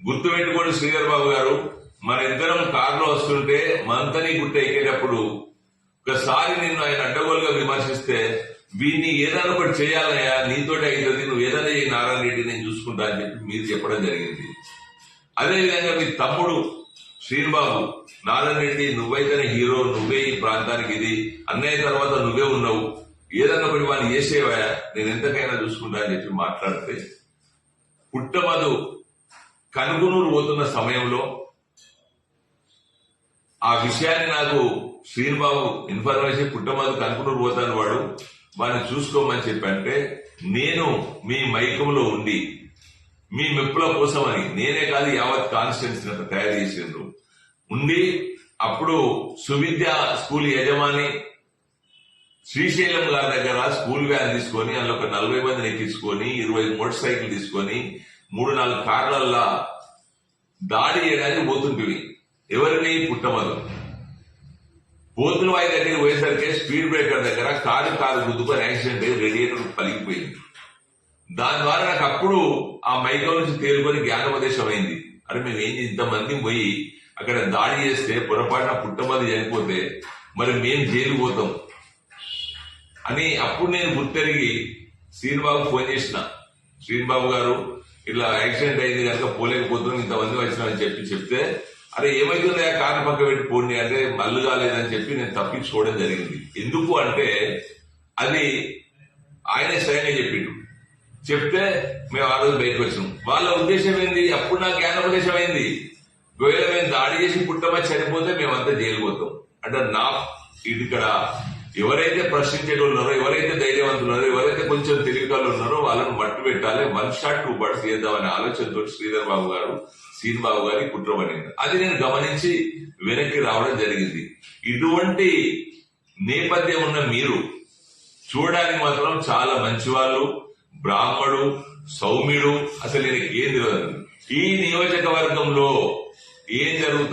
గుర్తుపెట్టుకోండి శ్రీధర్ బాబు గారు మన ఇద్దరం కారులో వస్తుంటే మంతని గుట్ట ఎక్కేటప్పుడు ఒకసారి నిన్ను ఆయన అడ్డగోలుగా విమర్శిస్తే వీడిని ఏదైనా ఒకటి చేయాలయ్యా నీతోటే అవుతుంది నువ్వు ఏదైనా చేయి నారాయణ రెడ్డి నేను చూసుకుంటా అని చెప్పి మీరు చెప్పడం జరిగింది. అదేవిధంగా మీ తమ్ముడు శ్రీనిబాబు నారాయణ రెడ్డి నువ్వైతేనే హీరో నువ్వే ఈ ప్రాంతానికి ఇది అన్నయ్య తర్వాత నువ్వే ఉన్నావు ఏదన్నా ఒకటి వాళ్ళు చేసేవా నేను ఎంతకైనా చూసుకుంటా అని చెప్పి మాట్లాడితే పుట్టమదు కనుగునూరు పోతున్న సమయంలో ఆ విషయాన్ని నాకు శ్రీనిబాబు ఇన్ఫర్మేషన్ పుట్టమధు కనుగునూరు పోతాను వాడు. వాడిని చూసుకోమని చెప్పంటే నేను మీ మైకంలో ఉండి మీ మెప్పుల కోసమని నేనే కాదు యావత్ కాన్స్టిట్యున్సీ అంతా తయారు చేసిండ్రు. ఉండి అప్పుడు సువిద్య స్కూల్ యజమాని శ్రీశైలం గారి దగ్గర స్కూల్ వ్యాన్ తీసుకొని అందులో ఒక నలభై మందిని ఎక్కించుకొని ఇరవై మోటార్ సైకిల్ తీసుకొని మూడు నాలుగు కార్లల్లా దాడి చేయడానికి పోతుంటివి. ఎవరిని పుట్టమదు. పోతుల వాయి దగ్గరికి పోయేసరికి స్పీడ్ బ్రేకర్ దగ్గర కారు కారు గుద్దుకొని యాక్సిడెంట్ అయ్యి రేడియేటర్ పలికిపోయింది. దాని ద్వారా నాకు అప్పుడు ఆ మైకం నుంచి తేలుకొని జ్ఞానోపదేశం అయింది అరే మేము ఏం ఇంతమంది పోయి అక్కడ దాడి చేస్తే పొరపాటున పుట్టమది చనిపోతే మరి మేము జైలు పోతాం. అని అప్పుడు నేను గుర్తెరిగి శ్రీనిబాబు ఫోన్ చేసిన. శ్రీనిబాబు గారు ఇట్లా యాక్సిడెంట్ అయింది కనుక పోలేకపోతున్నాం ఇంతమంది వచ్చినామని చెప్పి చెప్తే అరే ఏమైతుందో ఆ కారు పక్క పెట్టి పోండి అంటే మల్లు కాలేదని చెప్పి నేను తప్పించుకోవడం జరిగింది. ఎందుకు అంటే అది ఆయనే స్వయంగా చెప్పిండు. చెప్తే మేము ఆ రోజు బయటకు వచ్చినాం. వాళ్ళ ఉద్దేశం ఏంది? అప్పుడు నాకు జ్ఞానోపదేశం అయింది ఒకవేళ మేము దాడి చేసి పుట్టమని చనిపోతే మేమంతా జైలు పోతాం. అంటే నా ఇక్కడ ఎవరైతే ప్రశ్నించేటోళ్ళు ఉన్నారో ఎవరైతే ధైర్యవంతులు ఉన్నారో ఎవరైతే కొంచెం తెలివికలు ఉన్నారో వాళ్ళను మట్టు పెట్టాలి వన్ షాట్ టూ బర్డ్స్ చేద్దామనే ఆలోచనతో శ్రీధర్ బాబు గారు సీన్ బాబు గారి కుట్రపడింది. అది నేను గమనించి వెనక్కి రావడం జరిగింది. ఇటువంటి నేపథ్యం ఉన్న మీరు చూడడానికి మాత్రం చాలా మంచివాళ్ళు బ్రాహ్మడు సౌమ్యుడు అసలు నేను ఏం తెలియదు ఈ నియోజకవర్గంలో ఏం జరుగుతుంది?